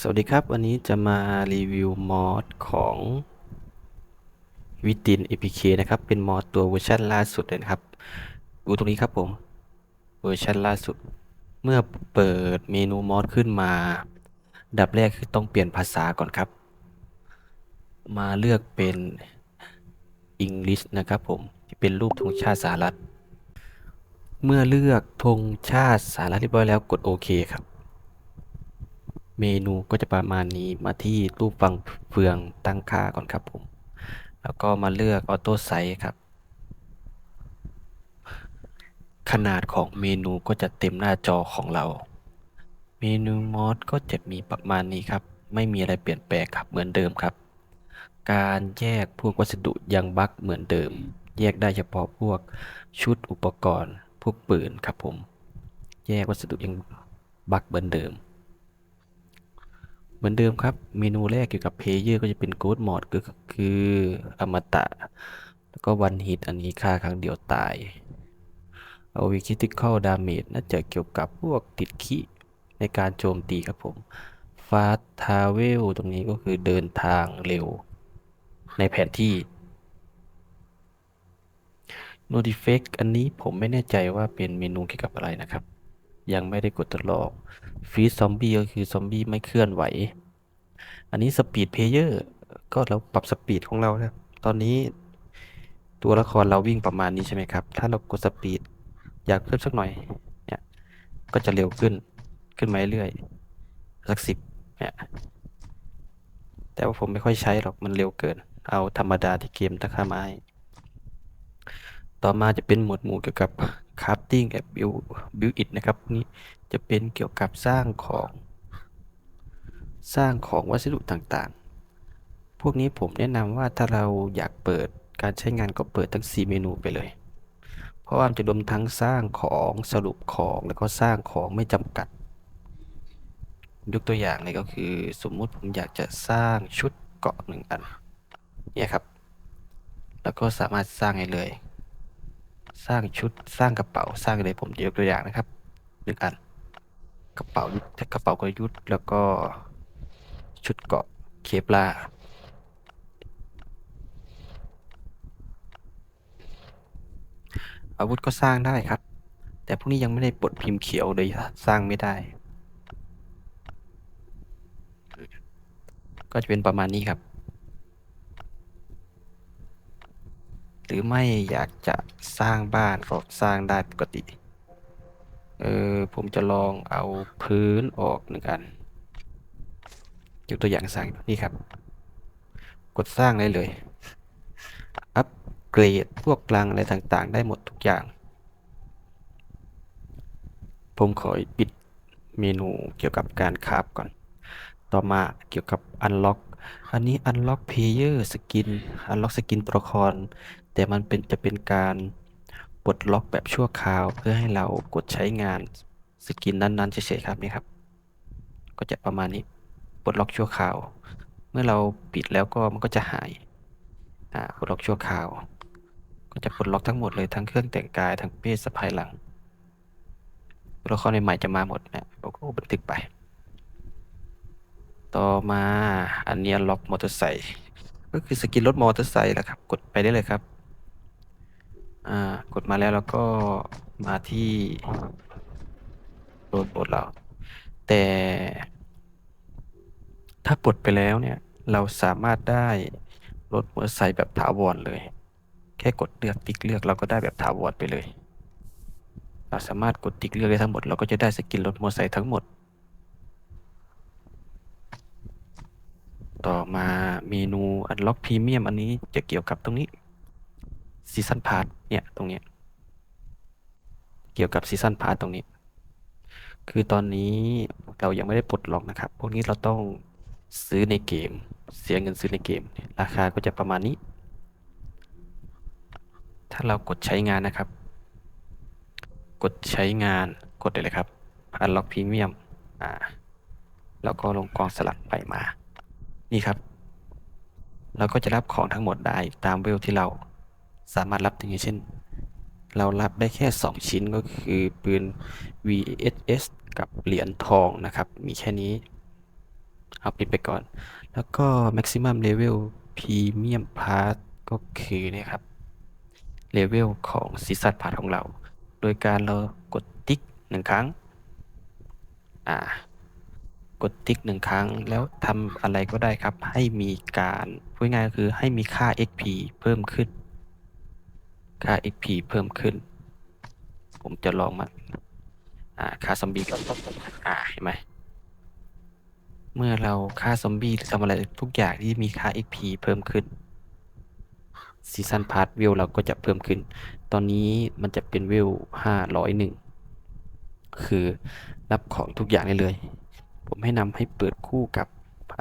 สวัสดีครับ วันนี้จะมารีวิวมอดของวิติน APK นะครับ เป็นมอดตัวเวอร์ชันล่าสุดเลยนะครับ ดูตรงนี้ครับผม เวอร์ชันล่าสุด เมื่อเปิดเมนูมอดขึ้นมา ดับแรกคือต้องเปลี่ยนภาษาก่อนครับ มาเลือกเป็น English นะครับผม ที่เป็นรูปธงชาติสหรัฐ เมื่อเลือกธงชาติสหรัฐเรียบร้อยแล้วกดโอเคครับ เมนูก็จะประมาณนี้มาที่รูปฟังเฟืองตั้งค่าก่อนครับผม แล้วก็มาเลือกออโต้ไซส์ครับ ขนาดของเมนูก็จะเต็มหน้าจอของเรา เมนูมอดก็จะมีประมาณนี้ครับ ไม่มีอะไรเปลี่ยนแปลงครับเหมือนเดิมครับ การแยกพวกวัสดุยังบั๊กเหมือนเดิม แยกได้เฉพาะพวกชุดอุปกรณ์ พวกปืนครับผม แยกวัสดุยังบั๊กเหมือนเดิม เหมือนเดิมครับ เมนูแรกเกี่ยวกับเพลเยอร์ก็จะเป็น Ghost Mode ก็คืออมตะ แล้วก็วันฮิตอันนี้ค่าครั้งเดียวตายเอาวีคิติคอลดาเมจน่าจะเกี่ยวกับพวกติดขี้ในการโจมตีครับผมฟาสทาเวลตรงนี้ก็คือเดินทางเร็ว ในแผนที่ n o t i f a c อันนี้ผมไม่แน่ใจว่าเป็นเมนูเกี่ยวกับอะไรนะครับ ยังไม่ได้กดทดลองฟีดซอมบี้ก็คือซอมบี้ไม่เคลื่อนไหว อันนี้สปีดเพเยอร์ก็เราปรับสปีดของเราครับตอนนี้ตัวละครเราวิ่งประมาณนี้ใช่ไหมครับ ถ้าเรากดสปีดอยากเพิ่มสักหน่อย เนี่ย ก็จะเร็วขึ้น ขึ้นมาเรื่อยสักสิบเนี่ย แต่ว่าผมไม่ค่อยใช้หรอก มันเร็วเกิน เอาธรรมดาที่เกมตั้งค่ามาให้ต่อมาจะเป็นหมวดหมู่เกี่ยวกับ crafting กับ build build it นะครับนี่จะเป็นเกี่ยวกับสร้างของสร้างของวัสดุต่างๆ พวกนี้ผมแนะนำว่าถ้าเราอยากเปิดการใช้งานก็เปิดทั้ง 4 เมนูไปเลย เพราะว่ามันจะรวมทั้งสร้างของสรุปของแล้วก็สร้างของไม่จำกัด ยกตัวอย่างเลยก็คือสมมุติผมอยากจะสร้างชุดเกาะหนึ่งอันเนี่ยครับ แล้วก็สามารถสร้างได้เลย สร้างชุดสร้างกระเป๋าสร้างเลยผมยกตัวอย่างนะครับหนึ่งอันกระเป๋ากระเป๋ากลยุทธ์แล้วก็ชุดเกาะเคปลาอาวุธก็สร้างได้ครับ แต่พวกนี้ยังไม่ได้ปลดพิมพ์เขียวเลยสร้างไม่ได้ ก็จะเป็นประมาณนี้ครับ หรือไม่อยากจะสร้างบ้านก็สร้างได้ปกติ เออผมจะลองเอาพื้นออกหนึ่งอันยกตัวอย่างสร้างนี่ครับ กดสร้างได้เลย อัปเกรดพวกพลังอะไรต่างๆ ได้หมดทุกอย่าง ผมขอปิดเมนูเกี่ยวกับการคราฟก่อน ต่อมาเกี่ยวกับ Unlock อันนี้ Unlock Player Skin Unlock Skin ตัวละคร แต่มันเป็นจะเป็นการปลดล็อกแบบชั่วคราว เพื่อให้เรากดใช้งานสกินนั้นๆเฉยๆครับนี่ครับ ก็จะประมาณนี้ปลดล็อกชั่วคราว เมื่อเราปิดแล้วก็มันก็จะหายอ่าปลดล็อกชั่วคราว ก็จะปลดล็อกทั้งหมดเลยทั้งเครื่องแต่งกายทั้งเพศสะพายหลังตัวละครใหม่ๆจะมาหมดนะเราก็บันทึกไป ต่อมาอันนี้ล็อกมอเตอร์ไซค์ก็คือสกินรถมอเตอร์ไซค์แหละครับ กดไปได้เลยครับ อ่ากดมาแล้วแล้วก็มาที่โหลดบทเรา แต่ถ้าปลดไปแล้วเนี่ย เราสามารถได้รถมอเตอร์ไซค์แบบถาวรเลย แค่กดเลือกติ๊กเลือกเราก็ได้แบบถาวรไปเลย เราสามารถกดติ๊กเลือกได้ทั้งหมด เราก็จะได้สกินรถมอเตอร์ไซค์ทั้งหมด ต่อมาเมนู Unlock Premium อันนี้จะเกี่ยวกับตรงนี้ ซีซันพาร์ทเนี่ยตรงเนี้ยเกี่ยวกับซีซันพาร์ทตรงนี้ คือตอนนี้เรายังไม่ได้ปลดล็อกนะครับ พวกนี้เราต้องซื้อในเกม เสียเงินซื้อในเกม ราคาก็จะประมาณนี้ ถ้าเรากดใช้งานนะครับ กดใช้งานกดเลยครับ Unlock Premium อ่าแล้วก็ลงกองสลักไปมา นี่ครับ เราก็จะรับของทั้งหมดได้ตามเวลที่เรา สามารถรับได้อย่างเช่น เรารับได้แค่ 2 ชิ้นก็คือปืน VSS กับเหรียญทองนะครับ มีแค่นี้ เอาปิดไปก่อน แล้วก็ maximum level premium pass ก็คือเนี่ยครับเลเวลของซีซั n พาร์ทของเรา โดยการเรากดติ๊กหนึ่งครั้ง อ่า กดติ๊กหนึ่งครั้ง แล้วทำอะไรก็ได้ครับ ให้มีการพูดง่ายก็คือให้มีค่า XP เพิ่มขึ้น ค่า XP เพิ่มขึ้น ผมจะลองมาอ่าค่าซอมบี้ก่อนอ่าเห็นไหมเมื่อเราฆ่าซอมบี้หรือทำอะไรทุกอย่างที่มีค่า XP เพิ่มขึ้นซีซันพาร์ทวิวเราก็จะเพิ่มขึ้น ตอนนี้มันจะเป็นวิวห้าร้อยหนึ่งคือรับของทุกอย่างได้เลย ผมให้นำให้เปิดคู่กับ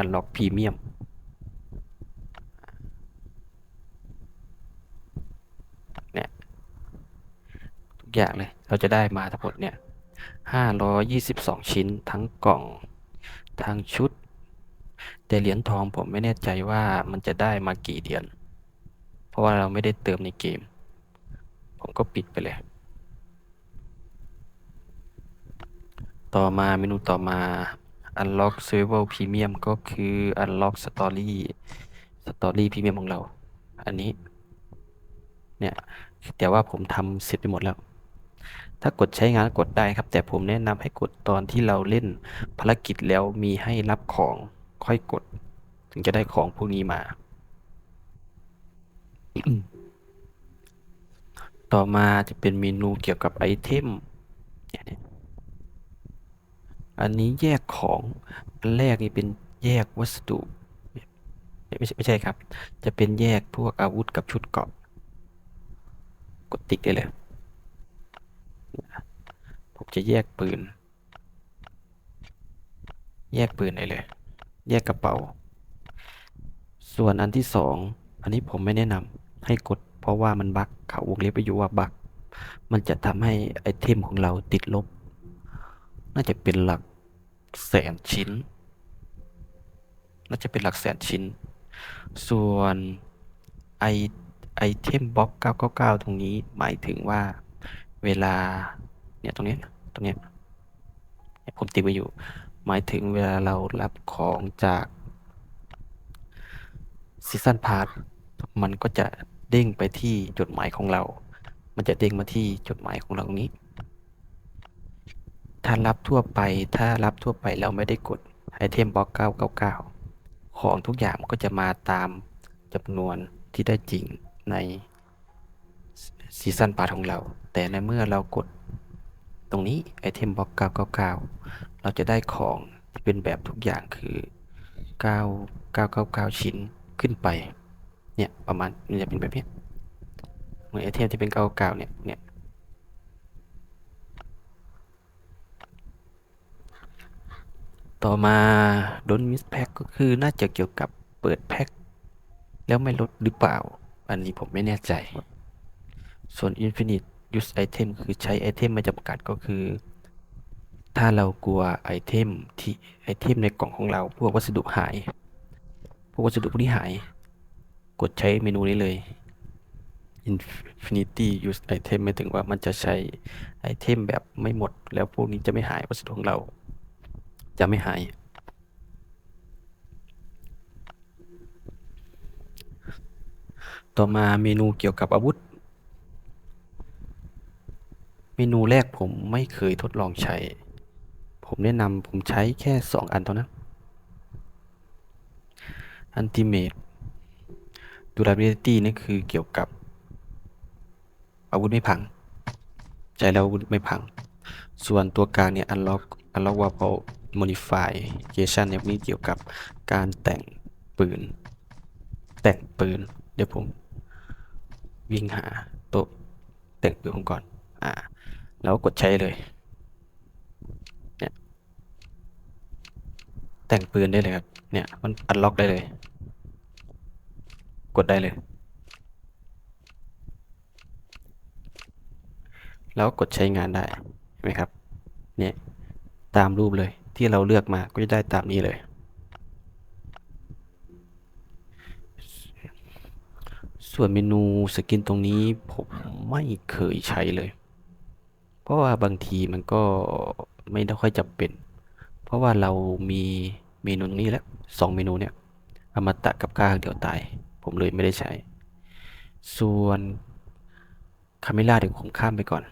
Unlock Premium เนี่ยทุก อย่างเลย เราจะได้มาทั้งหมดเนี่ยห้าร้อยยี่สิบสองชิ้นทั้งกล่องทั้งชุด แต่เหรียญทองผมไม่แน่ใจว่ามันจะได้มากี่เหรียญเพราะว่าเราไม่ได้เติมในเกม ผมก็ปิดไปเลย ต่อมาเมนูต่อมา Unlock Survival Premium ก็คือ Unlock Story Story Premium ของเรา อันนี้ เนี่ย แต่ว่าผมทำเสร็จไปหมดแล้ว ถ้ากดใช้งานกดได้ครับ แต่ผมแนะนำให้กดตอนที่เราเล่นภารกิจแล้วมีให้รับของค่อยกด ถึงจะได้ของพวกนี้มา ต่อมาจะเป็นเมนูเกี่ยวกับไอเทม อันนี้แยกของ อันแรกนี่เป็นแยกวัสดุไม่ใช่ไม่ใช่ครับ จะเป็นแยกพวกอาวุธกับชุดเกราะ กดติ๊กได้เลย ผมจะแยกปืน แยกปืนได้เลย แยกกระเป๋า ส่วนอันที่สอง อันนี้ผมไม่แนะนำให้กด เพราะว่ามันบั๊กเขาวงเล็บไปอยู่ว่าบั๊กมันจะทำให้ไอเทมของเราติดลบ น่าจะเป็นหลักแสนชิ้น น่าจะเป็นหลักแสนชิ้น ส่วนไอไอเทมบล็อก 999 ตรงนี้หมายถึงว่าเวลาเนี่ยตรงนี้ ตรงเนี้ยผมติดไว้อยู่ หมายถึงเวลาเรารับของจากซีซันพาร์ทมันก็จะเด้งไปที่จดหมายของเรา มันจะเด้งมาที่จดหมายของเรานี้ ถ้ารับทั่วไป ถ้ารับทั่วไปแล้วไม่ได้กดไอเทมบล็อก999 ของทุกอย่างมันก็จะมาตามจำนวนที่ได้จริงในซีซันพาร์ทของเรา แต่ในเมื่อเรากด รงนี้ไอเทมบล็อก999 เราจะได้ของที่เป็นแบบทุกอย่างคือ 9999 ชิ้นขึ้นไป เนี่ย ประมาณมันจะเป็นแบบนี้เหมือนไอเทมที่เป็น 99 เนี่ย เนี่ย ต่อมาโดนมิสแพ็กก็คือน่าจะเกี่ยวกับเปิดแพ็คแล้วไม่ลดหรือเปล่า อันนี้ผมไม่แน่ใจ ส่วน Infinite Use Item คือใช้ไอเทมไม่จำกัดก็คือ ถ้าเรากลัวไอเทมที่ไอเทมในกล่องของเราพวกวัสดุหาย พวกวัสดุพวกนี้หาย กดใช้เมนูนี้เลย Infinity Use Item หมายถึงว่ามันจะใช้ไอเทมแบบไม่หมด แล้วพวกนี้จะไม่หายวัสดุของเรา จะไม่หาย ต่อมาเมนูเกี่ยวกับอาวุธ เมนูแรกผมไม่เคยทดลองใช้ ผมแนะนำผมใช้แค่ 2 อันเท่านั้น Ultimate Durability นี่คือเกี่ยวกับอาวุธไม่พัง ใช้แล้วอาวุธไม่พัง ส่วนตัวกลางเนี่ย Unlock Unlockable Modification เนี่ยนี่เกี่ยวกับการแต่งปืน แต่งปืน เดี๋ยวผมวิ่งหาโต๊ะแต่งปืนผมก่อน อ่า แล้วกดใช้เลยเนี่ยแต่งปืนได้เลยครับ เนี่ยมันอันล็อกได้เลย กดได้เลย แล้วกดใช้งานได้เห็นไหมครับ เนี่ยตามรูปเลยที่เราเลือกมาก็จะได้ตามนี้เลย ส่วนเมนูสกินตรงนี้ผมไม่เคยใช้เลย เพราะว่าบางทีมันก็ไม่ได้ค่อยจำเป็น เพราะว่าเรามีเมนูนี้แล้วสองเมนูเนี่ยอมตะกับก้างเดี๋ยวตาย ผมเลยไม่ได้ใช้ ส่วนคาเมล่าเดี๋ยวผมข้ามไปก่อน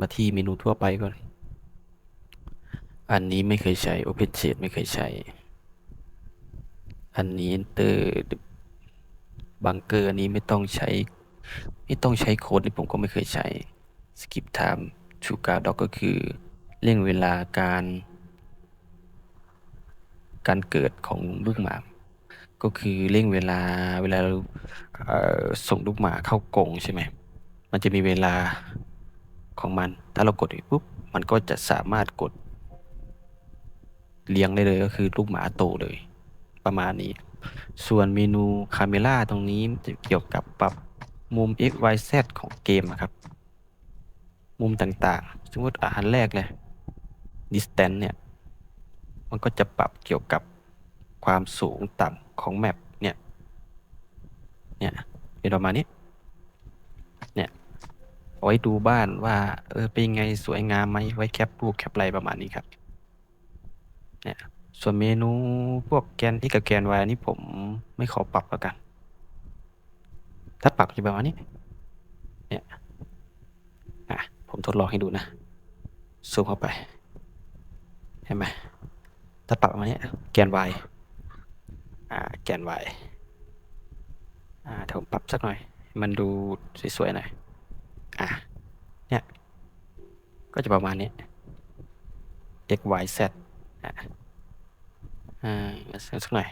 มาที่เมนูทั่วไปก่อน อันนี้ไม่เคยใช้ Open Shade ไม่เคยใช้ อันนี้ Enter Bunker อันนี้ไม่ต้องใช้ ไม่ต้องใช้โค้ดนี่ผมก็ไม่เคยใช้ Skip Time Sugar Dog ก็คือเร่งเวลาการ การเกิดของลูกหมาก็คือเร่งเวลาเวลาเราส่งลูกหมาเข้ากรงใช่ไหมมันจะมีเวลาของมัน ถ้าเรากดปุ๊บมันก็จะสามารถกดเลี้ยงได้เลยก็คือลูกหมาโตเลย ประมาณนี้ ส่วนเมนูคาเมล่าตรงนี้จะเกี่ยวกับปรับมุม x y z ของเกมอะครับ มุมต่างๆ สมมติอาหารแรกเลย distance เนี่ย มันก็จะปรับเกี่ยวกับความสูงต่ำของแมปเนี่ย เนี่ยเป็นประมาณนี้ เนี่ยเอาไว้ดูบ้านว่า เออ เป็นยังไงสวยงามไหมไว้แคปรูปแคปอะไรประมาณนี้ครับ เนี่ย ส่วนเมนูพวกแกน x กับแกน y นี่ผมไม่ขอปรับแล้วกัน ถ้าปรับจะประมาณนี้ เนี่ย อะ ผม ทดลองให้ดูนะ ซูมเข้าไป เห็นไหมถ้าปรับมาณนี้ยแกน y อ่าแกน y อ่าเดี๋ยวผมปรับสักหน่อย มันดูสวยๆหน่อย อะเนี่ย ก็จะประมาณนี้ x y z อะอ่าสักสักหน่อย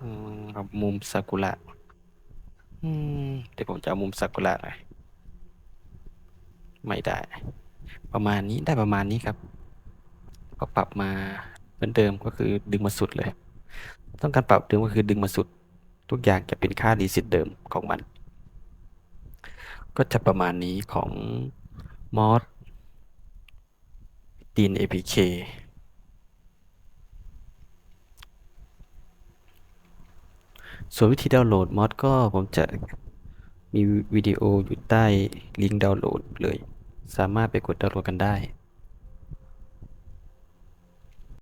อืมมุมซากุระอืมเดี๋ยวผมจะเอามุมซากุระหน่อย ไม่ได้ ประมาณนี้ได้ประมาณนี้ครับ ก็ปรับมาเหมือนเดิมก็คือดึงมาสุดเลย ต้องการปรับเดิมก็คือดึงมาสุด ทุกอย่างจะเป็นค่ารีสิตเดิมของมัน ก็จะประมาณนี้ของมอสตีน APK ส่วนวิธีดาวน์โหลดมอสก็ผมจะมีวิดีโออยู่ใต้ลิงก์ดาวน์โหลดเลย สามารถไปกดดาวน์โหลดกันได้